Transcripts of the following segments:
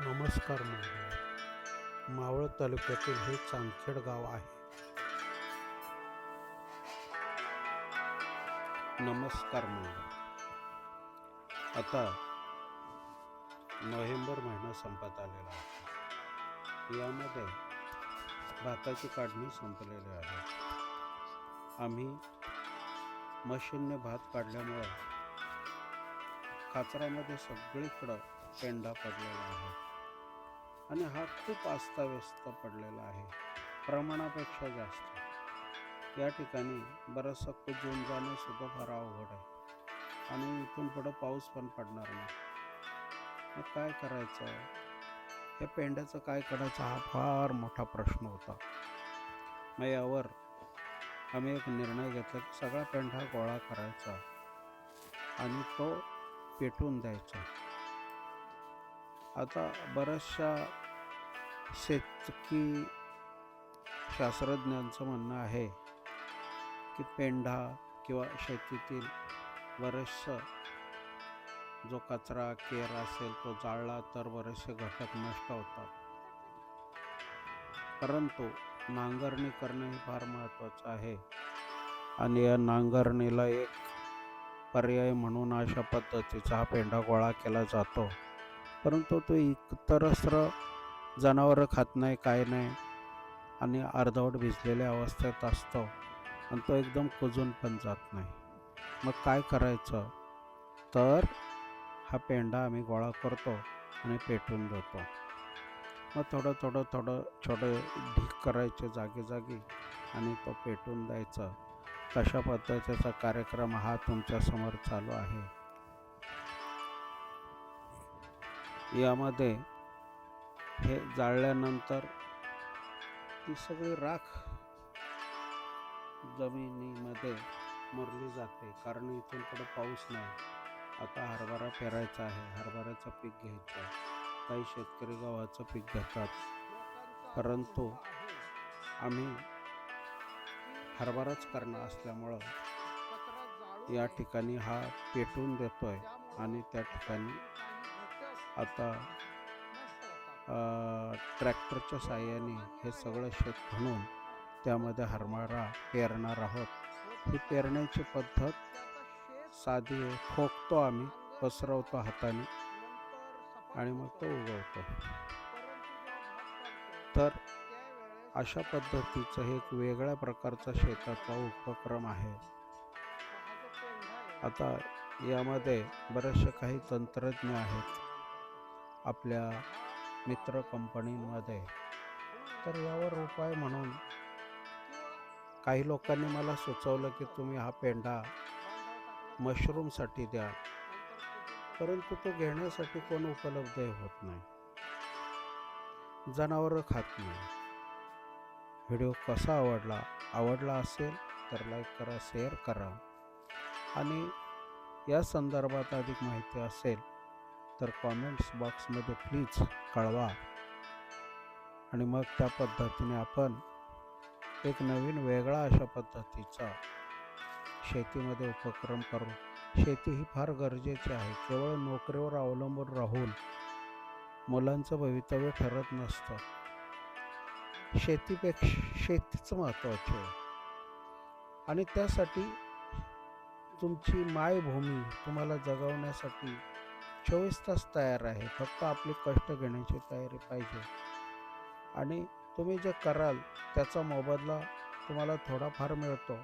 नमस्कार मंडळी. मावळ तालुक्यातील हे चांदखेड गाव आहे. नमस्कार मंडळी. आता नोव्हेंबर महिना संपत आलेला आहे. यामध्ये भाताची काढणी संपलेली आहे. आम्ही मशीनने भात काढल्यामुळं काचरामध्ये सगळीकडं पेंडा पडलेला आहे. आणि हा खूप अस्ताव्यस्त पडलेला आहे. प्रमाणापेक्षा जास्त. या ठिकाणी बरंचसं कुजून जाणं सुद्धा फार अवघड आहे. आणि इथून पुढं पाऊस पण पडणार नाही. मग काय करायचं? हे पेंड्याचं काय करायचं हा फार मोठा प्रश्न होता. मग यावर आम्ही एक निर्णय घेतला की सगळा पेंढा गोळा करायचा. आणि तो पेटून द्यायचा. आता बऱ्याचशा शेतकी शास्त्रज्ञांचं म्हणणं आहे की पेंढा किंवा शेतीतील बरेचसं जो कचरा केर असेल तो जाळला तर बरेचसे घटक नष्ट होतात. परंतु नांगरणी करणे हे फार महत्त्वाचं आहे. आणि या नांगरणीला एक पर्याय म्हणून अशा पद्धतीचा हा पेंढा गोळा केला जातो. परंतु तो इतरस्त्र जनावरं खात नाही काय नाही आणि अर्धवट भिजलेल्या अवस्थेत असतो आणि तो एकदम कुजून पण जात नाही. मग काय करायचं? तर हा पेंडा आम्ही गोळा करतो आणि पेटून देतो. मग थोडं थोडं थोडं छोटं ढीक करायचे जागी जागी आणि तो पेटून द्यायचा. तशा पद्धतीचा कार्यक्रम हा तुमच्यासमोर चालू आहे. यामध्ये हे जाळल्यानंतर ती सगळी राख जमिनीमध्ये मुरली जाते. कारण इथून पुढे पाऊस नाही. आता हरभरा पेरायचा आहे. हरभऱ्याचं पीक घ्यायचं आहे. काही शेतकरी गव्हाचं पीक घेतात. परंतु आम्ही हरभराच करणं असल्यामुळं या ठिकाणी हा पेटून देतोय आणि त्या ठिकाणी आता ट्रॅक्टरच्या साहाय्याने हे सगळं शेत म्हणून त्यामध्ये हरमारा पेरणार आहोत. ही पेरण्याची पद्धत साधी आहे. ठोकतो आम्ही पसरवतो हाताने आणि मग तो उगवतो. तर अशा पद्धतीचं हे एक वेगळ्या प्रकारचा शेताचा उपक्रम आहे. आता यामध्ये बरेचसे काही तंत्रज्ञ आहेत. आपल्या मित्र कंपनीमध्ये तर यावर उपाय म्हणून काही लोकांनी मला सुचवलं की तुम्ही हा पेंडा मशरूमसाठी द्या. परंतु तो घेण्यासाठी कोण उपलब्ध होत नाही. जनावरं खात नाही. व्हिडिओ कसा आवडला आवडला असेल तर लाईक करा शेअर करा. आणि या संदर्भात अधिक माहिती असेल तर कॉमेंट्स बॉक्समध्ये प्लीज कळवा. आणि मग त्या पद्धतीने आपण एक नवीन वेगळा अशा पद्धतीचा शेतीमध्ये उपक्रम करू. शेती ही फार गरजेची आहे. केवळ नोकरीवर अवलंबून राहून मुलांचं भवितव्य ठरत नसतं. शेतीपेक्षा शेतीच महत्त्वाची आहे. आणि त्यासाठी तुमची मायभूमी तुम्हाला जगवण्यासाठी चोवीस तास तयार आहे. फक्त आपली कष्ट घेण्याची तयारी पाहिजे. आणि तुम्ही जे कराल त्याचा मोबदला तुम्हाला थोडाफार मिळतो.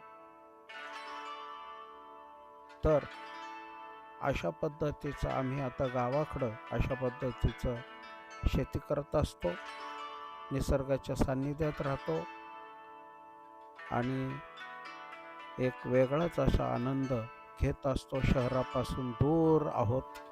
तर अशा पद्धतीचं आम्ही आता गावाकडं अशा पद्धतीचं शेती करत असतो. निसर्गाच्या सान्निध्यात राहतो. आणि एक वेगळाच असा आनंद घेत असतो. शहरापासून दूर आहोत.